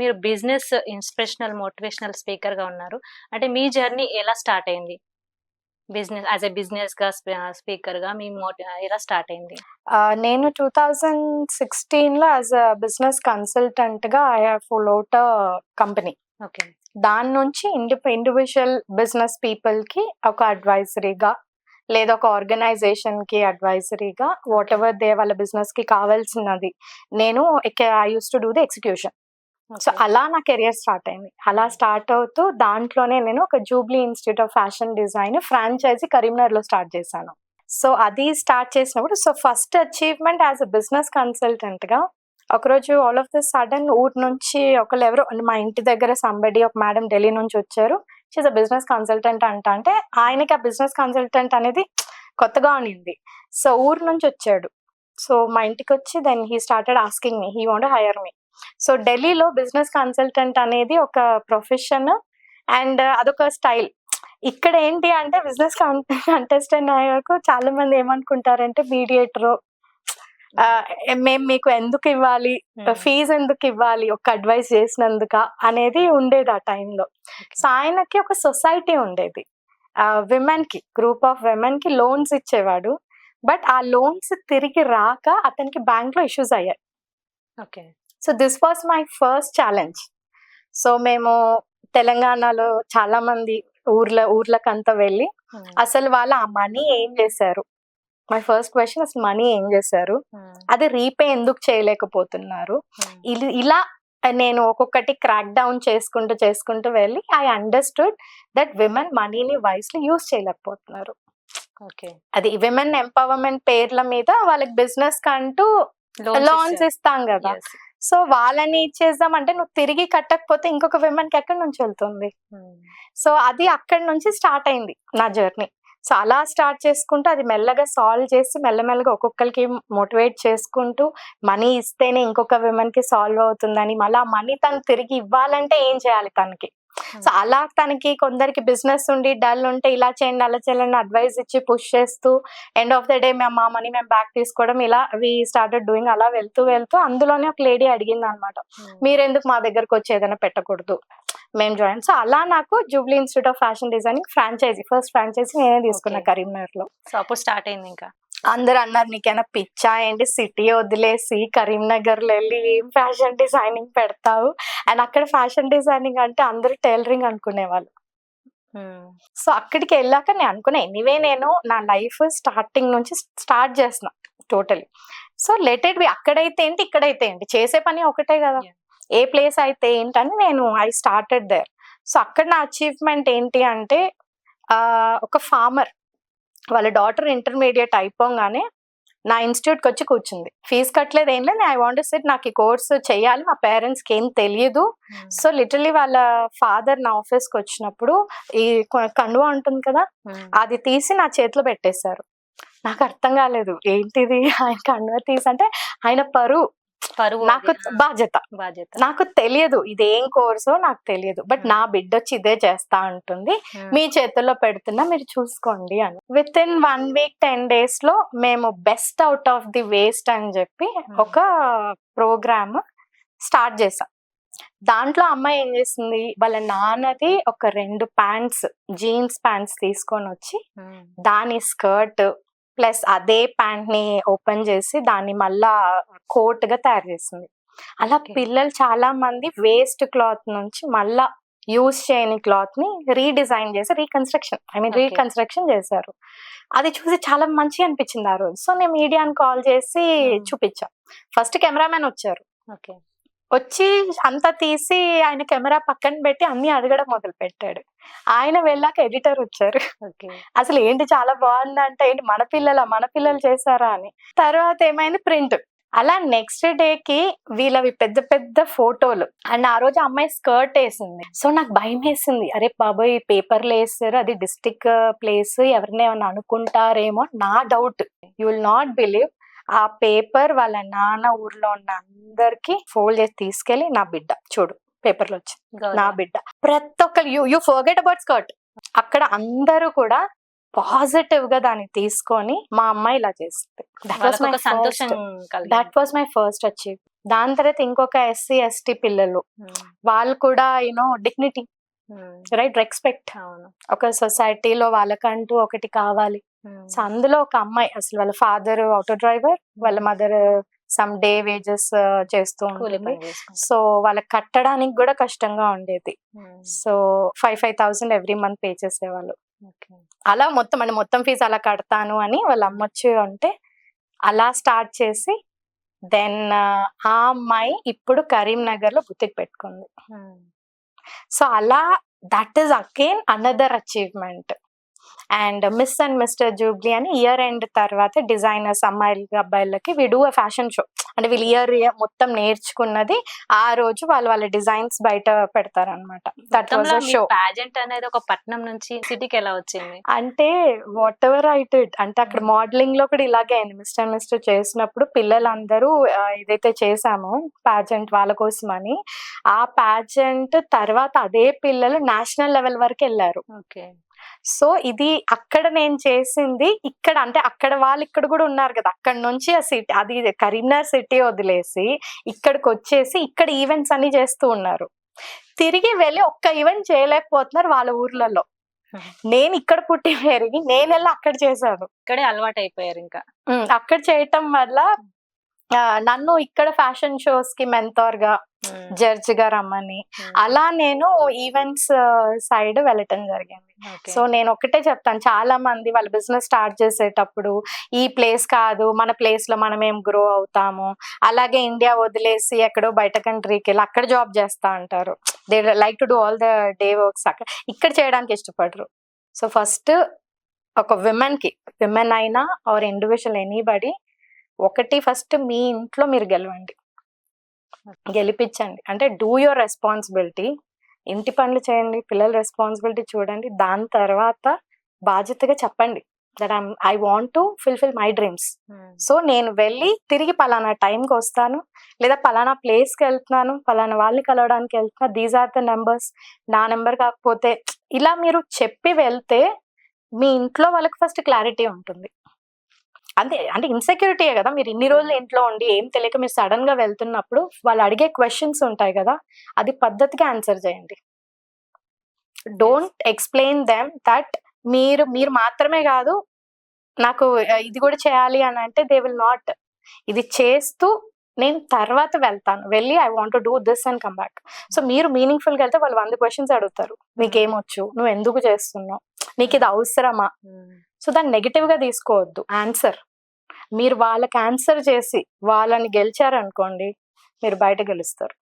మీరు business inspirational motivational స్పీకర్గా ఉన్నారు. అంటే మీ జర్నీ ఎలా స్టార్ట్ అయింది? బిజినెస్ యాజ్ ఎ బిజినెస్గా స్పీకర్గా మీ మోటి ఎలా స్టార్ట్ అయింది? నేను టూ థౌజండ్ సిక్స్టీన్లో as a business కన్సల్టెంట్గా I have followed company. Okay. దాని నుంచి ఇండి ఇండివిజువల్ బిజినెస్ పీపుల్కి ఒక అడ్వైజరీగా లేదా ఒక ఆర్గనైజేషన్కి అడ్వైజరీగా వాట్ ఎవర్ దే వాళ్ళ బిజినెస్కి కావాల్సినది నేను I use to do the execution. So అలా నా కెరియర్ స్టార్ట్ అయింది. అలా స్టార్ట్ అవుతూ దాంట్లోనే నేను ఒక Jubilee Institute of Fashion Design franchise కరీంనగర్లో స్టార్ట్ చేశాను. సో అది స్టార్ట్ చేసినప్పుడు so first achievement as a business కన్సల్టెంట్గా ఒకరోజు ఆల్ ఆఫ్ ద సడన్ ఊరు నుంచి ఒకళ్ళు ఎవరో మా ఇంటి దగ్గర సంబడి ఒక మేడం ఢిల్లీ నుంచి వచ్చారు. షీజ్ అ బిజినెస్ కన్సల్టెంట్ అంట. అంటే ఆయనకి ఆ బిజినెస్ కన్సల్టెంట్ అనేది కొత్తగా ఉన్నింది సో ఊరు నుంచి వచ్చాడు. సో మా ఇంటికి వచ్చి then he started asking me he want hire me so ఢిల్లీలో బిజినెస్ కన్సల్టెంట్ అనేది ఒక ప్రొఫెషన్ అండ్ అదొక స్టైల్. ఇక్కడ ఏంటి అంటే బిజినెస్ కంటెస్టెంట్ అయ్యాక చాలా మంది ఏమనుకుంటారంటే మీడియేటర్. మేము మీకు ఎందుకు ఇవ్వాలి? ఫీజు ఎందుకు ఇవ్వాలి? ఒక అడ్వైస్ చేసినందుక అనేది ఉండేది ఆ టైంలో. సో ఆయనకి ఒక సొసైటీ ఉండేది. విమెన్కి గ్రూప్ ఆఫ్ విమెన్కి లోన్స్ ఇచ్చేవాడు. బట్ ఆ లోన్స్ తిరిగి రాక అతనికి బ్యాంక్లో ఇష్యూస్ అయ్యాయి. Okay so this was my first challenge so మేము తెలంగాణలో చాలా మంది ఊర్ల ఊర్లకంతా వెళ్ళి అసలు వాళ్ళు ఆ మనీ ఏం చేశారు? మై ఫస్ట్ క్వశ్చన్ అసలు మనీ ఏం చేశారు? అది రీపే ఎందుకు చేయలేకపోతున్నారు? ఇల్- ఇలా నేను ఒక్కొక్కటి క్రాక్ డౌన్ చేసుకుంటూ చేసుకుంటూ వెళ్ళి ఐ అండర్స్టూడ్ దట్ విమెన్ మనీని వైస్లీ యూస్ చేయలేకపోతున్నారు. ఓకే అది విమెన్ ఎంపవర్మెంట్ పేర్ల మీద వాళ్ళకి బిజినెస్ కంటూ లోన్స్ ఇస్తాం కదా. సో వాళ్ళని ఇచ్చేద్దాం అంటే నువ్వు తిరిగి కట్టకపోతే ఇంకొక విమెన్కి ఎక్కడి నుంచి వెళ్తుంది? సో అది అక్కడి నుంచి స్టార్ట్ అయింది నా జర్నీ సో అలా స్టార్ట్ చేసుకుంటూ అది మెల్లగా సాల్వ్ చేసి మెల్లమెల్లగా ఒక్కొక్కరికి మోటివేట్ చేసుకుంటూ మనీ ఇస్తేనే ఇంకొక విమెన్కి సాల్వ్ అవుతుందని మళ్ళీ ఆ మనీ తను తిరిగి ఇవ్వాలంటే ఏం చేయాలి తనకి? సో అలా తనకి కొందరికి బిజినెస్ ఉండి డల్ ఉంటే ఇలా చేయండి అలా చేయండి అడ్వైస్ ఇచ్చి పుష్ చేస్తూ ఎండ్ ఆఫ్ ద డే మేము మా మనీ మేము బ్యాక్ తీసుకోవడం ఇలా వి స్టార్టెడ్ డూయింగ్ అలా వెళ్తూ వెళ్తూ అందులోనే ఒక లేడీ అడిగింది అనమాట మీరెందుకు మా దగ్గరకు వచ్చి ఏదైనా పెట్టకూడదు? మేము జాయిన్ సో అలా నాకు Jubilee Institute of Fashion Designing franchise first franchise నేనే తీసుకున్నా. కరీంనగర్లో సో అప్పుడు స్టార్ట్ అయింది ఇంకా? అందరు అన్నారు నీకైనా పిచ్చా ఏంటి? సిటీ వదిలేసి కరీంనగర్లో వెళ్ళి ఏం ఫ్యాషన్ డిజైనింగ్ పెడతావు. అండ్ అక్కడ ఫ్యాషన్ డిజైనింగ్ అంటే అందరూ టైలరింగ్ అనుకునేవాళ్ళు. సో అక్కడికి వెళ్ళాక నేను అనుకున్నా ఎనీవే నేను నా లైఫ్ స్టార్టింగ్ నుంచి స్టార్ట్ చేస్తున్నా totally. So let it be అక్కడైతే ఏంటి ఇక్కడైతే ఏంటి? చేసే పని ఒకటే కదా. ఏ ప్లేస్ అయితే ఏంటని నేను ఐ స్టార్టెడ్ దేర్. సో అక్కడ నా అచీవ్మెంట్ ఏంటి అంటే ఒక ఫార్మర్. వాళ్ళ డాటర్ ఇంటర్మీడియట్ అయిపోగానే నా ఇన్స్టిట్యూట్కి వచ్చి కూర్చుంది. ఫీజు కట్టలేదు ఏం లేదు ఐ వాంట్ సెట్ నాకు ఈ కోర్స్ చేయాలి మా పేరెంట్స్కి ఏం తెలియదు. సో లిటరలీ వాళ్ళ ఫాదర్ నా ఆఫీస్కి వచ్చినప్పుడు ఈ కండువా ఉంటుంది కదా అది తీసి నా చేతిలో పెట్టేశారు. నాకు అర్థం కాలేదు ఏంటిది? ఆయన కండువా తీసి అంటే ఆయన పరువు నాకు బాధ్యత బాధ్యత నాకు తెలియదు ఇదేం కోర్సో నాకు తెలియదు బట్. నా బిడ్డ వచ్చి ఇదే చేస్తా ఉంటుంది. మీ చేతుల్లో పెడుతున్నా మీరు చూసుకోండి అని with in one week ten డేస్లో మేము best out of the waste అని చెప్పి. ఒక ప్రోగ్రామ్ స్టార్ట్ చేసాం దాంట్లో అమ్మాయి ఏం చేసింది వాళ్ళ నాన్నది ఒక రెండు ప్యాంట్స్ జీన్స్ ప్యాంట్స్ తీసుకొని వచ్చి. దాని స్కర్ట్ ప్లస్ అదే ప్యాంట్ని ఓపెన్ చేసి దాన్ని మళ్ళా కోట్గా తయారు చేసింది అలా. పిల్లలు చాలా మంది వేస్ట్ క్లాత్ నుంచి మళ్ళా యూస్ చేయని క్లాత్ని రీడిజైన్ చేసి రీకన్స్ట్రక్షన్ ఐ మీన్. రీకన్స్ట్రక్షన్ చేశారు అది చూసి చాలా మంచిగా అనిపించింది ఆ రోజు సో నేను మీడియాని కాల్ చేసి Hmm. చూపించా ఫస్ట్ కెమెరామెన్ వచ్చారు ఓకే వచ్చి అంతా తీసి ఆయన కెమెరా పక్కన పెట్టి అన్ని అడగడం మొదలు పెట్టాడు ఆయన వెళ్ళాక ఎడిటర్ వచ్చారు. ఓకే. అసలు ఏంటి చాలా బాగుంది అంటే ఏంటి మన పిల్లల మన పిల్లలు చేశారా అని. తర్వాత ఏమైంది? ప్రింట్. అలా నెక్స్ట్ డే కి వీళ్ళవి పెద్ద పెద్ద ఫోటోలు. అండ్ ఆ రోజు అమ్మాయి స్కర్ట్ వేసింది. సో నాకు భయం వేసింది. అరే బాబోయ్ పేపర్లు వేస్తారు. అది డిస్టిక్ ప్లేస్. ఎవరిని ఏమన్నా అనుకుంటారేమో? నా doubt. You will not believe ఆ పేపర్ వాళ్ళ నాన్న ఊర్లో ఉన్న అందరికి ఫోల్డ్ చేసి తీసుకెళ్ళి నా బిడ్డ. చూడు పేపర్లు వచ్చి నా బిడ్డ. ప్రతి ఒక్కరు you you forget about skirt అక్కడ అందరూ కూడా పాజిటివ్గా దాన్ని తీసుకొని మా అమ్మాయి ఇలా చేస్తుంది దట్ వాస్ మై సంతోషం. That was my first achieve దాని తర్వాత ఇంకొక ఎస్సీ ఎస్టీ పిల్లలు. ఉమ్, వాళ్ళు కూడా యూనో డిగ్నిటీ రైట్ రెస్పెక్ట్. ఒక సొసైటీలో వాళ్ళకంటూ ఒకటి కావాలి. సో అందులో ఒక అమ్మాయి అసలు వాళ్ళ ఫాదర్ ఆటో డ్రైవర్ వాళ్ళ మదర్ సమ్ డే వేజెస్ చేస్తూ ఉంటుంది. సో వాళ్ళకి కట్టడానికి కూడా కష్టంగా ఉండేది. So five five thousand every month pay చేసేవాళ్ళు. అలా మొత్తం అంటే మొత్తం ఫీజు అలా కడతాను అని వాళ్ళ అమ్మొచ్చి అంటే అలా స్టార్ట్ చేసి దెన్ ఆ అమ్మాయి ఇప్పుడు కరీంనగర్లో బుతిక్ పెట్టుకుంది సో అలా that is again another achievement and miss and mister Jubilee అని ఇయర్ ఎండ్ తర్వాత డిజైనర్స్ అమ్మాయిలకి అబ్బాయిలకి వి డూ ఫ్యాషన్ షో అంటే వీళ్ళు ఇయర్ మొత్తం నేర్చుకున్నది ఆ రోజు వాళ్ళు వాళ్ళ డిజైన్స్ బయట పెడతారనమాట దట్ వాజ్ షో అనేది ఒక పట్నం నుంచి సిటీకి ఎలా వచ్చింది? అంటే వాట్ ఎవర్ ఐ డిడ్ అంటే అక్కడ మోడలింగ్లో కూడా ఇలాగే అయింది. మిస్టర్ మిస్టర్ చేసినప్పుడు పిల్లలందరూ ఏదైతే చేసామో పాజెంట్ వాళ్ళ కోసమని ఆ పాజెంట్ తర్వాత అదే పిల్లలు నేషనల్ లెవెల్ వరకు వెళ్ళారు. ఓకే. సో ఇది అక్కడ నేను చేసింది ఇక్కడ అంటే అక్కడ వాళ్ళు ఇక్కడ కూడా ఉన్నారు కదా అక్కడ నుంచి ఆ సిటీ అది కరీంనగర్ సిటీ వదిలేసి ఇక్కడికి వచ్చేసి ఇక్కడ ఈవెంట్స్ అన్ని చేస్తూ ఉన్నారు. తిరిగి వెళ్ళి ఒక్క ఈవెంట్ చేయలేకపోతున్నారు వాళ్ళ ఊర్లలో. నేను ఇక్కడ పుట్టి పెరిగి నేను వెళ్ళి అక్కడ చేశాను. ఇక్కడే అలవాటు అయిపోయారు ఇంకా అక్కడ చేయటం వల్ల నన్ను ఇక్కడ ఫ్యాషన్ షోస్కి మెంతోర్గా జడ్జ్గా రమ్మని. అలా నేను ఈవెంట్స్ సైడ్ వెళ్ళటం జరిగింది. సో నేను ఒకటే చెప్తాను చాలా మంది వాళ్ళ బిజినెస్ స్టార్ట్ చేసేటప్పుడు ఈ ప్లేస్ కాదు మన ప్లేస్లో మనం ఏం గ్రో అవుతాము అలాగే ఇండియా వదిలేసి ఎక్కడో బయట కంట్రీకి వెళ్ళి అక్కడ జాబ్ చేస్తా అంటారు. They like to do all the day works అక్కడ. ఇక్కడ చేయడానికి ఇష్టపడరు. సో ఫస్ట్ ఒక విమెన్కి విమెన్ అయినా ఆర్ ఇండివిజువల్ ఎనీబడి ఒకటి ఫస్ట్ మీ ఇంట్లో మీరు గెలవండి. గెలిపించండి. అంటే డూ యువర్ రెస్పాన్సిబిలిటీ. ఇంటి పనులు చేయండి పిల్లల రెస్పాన్సిబిలిటీ చూడండి. దాని తర్వాత బాధ్యతగా చెప్పండి that I'm I want to fulfil my dreams so నేను వెళ్ళి తిరిగి పలానా టైంకి వస్తాను. లేదా పలానా ప్లేస్కి వెళ్తున్నాను. పలానా వాళ్ళని కలవడానికి వెళ్తున్నా. దీస్ ఆర్ ద నెంబర్స్ నా నెంబర్ కాకపోతే ఇలా మీరు చెప్పి వెళ్తే మీ ఇంట్లో వాళ్ళకి ఫస్ట్ క్లారిటీ ఉంటుంది. అంతే అంటే ఇన్సెక్యూరిటీయే కదా. మీరు ఇన్ని రోజులు ఇంట్లో ఉండి ఏం తెలియక మీరు సడన్గా వెళ్తున్నప్పుడు వాళ్ళు అడిగే క్వశ్చన్స్ ఉంటాయి కదా అది పద్ధతిగా ఆన్సర్ చేయండి. డోంట్ ఎక్స్ప్లెయిన్ దెమ్ దట్ మీరు మీరు మాత్రమే కాదు నాకు ఇది కూడా చేయాలి అని అంటే దే విల్ నాట్ ఇది చేస్తూ నేను తర్వాత వెళ్తాను. వెళ్ళి I want do this and come back so మీరు మీనింగ్ఫుల్గా వెళ్తే వాళ్ళు వంద క్వశ్చన్స్ అడుగుతారు. నీకేమొచ్చు? నువ్వు ఎందుకు చేస్తున్నావు? నీకు ఇది అవసరమా? ఉమ్, సో దాన్ని నెగిటివ్గా తీసుకోవద్దు. ఆన్సర్ మీరు వాళ్ళకి ఆన్సర్ చేసి వాళ్ళని గెలిచారనుకోండి మీరు బయట గెలుస్తారు.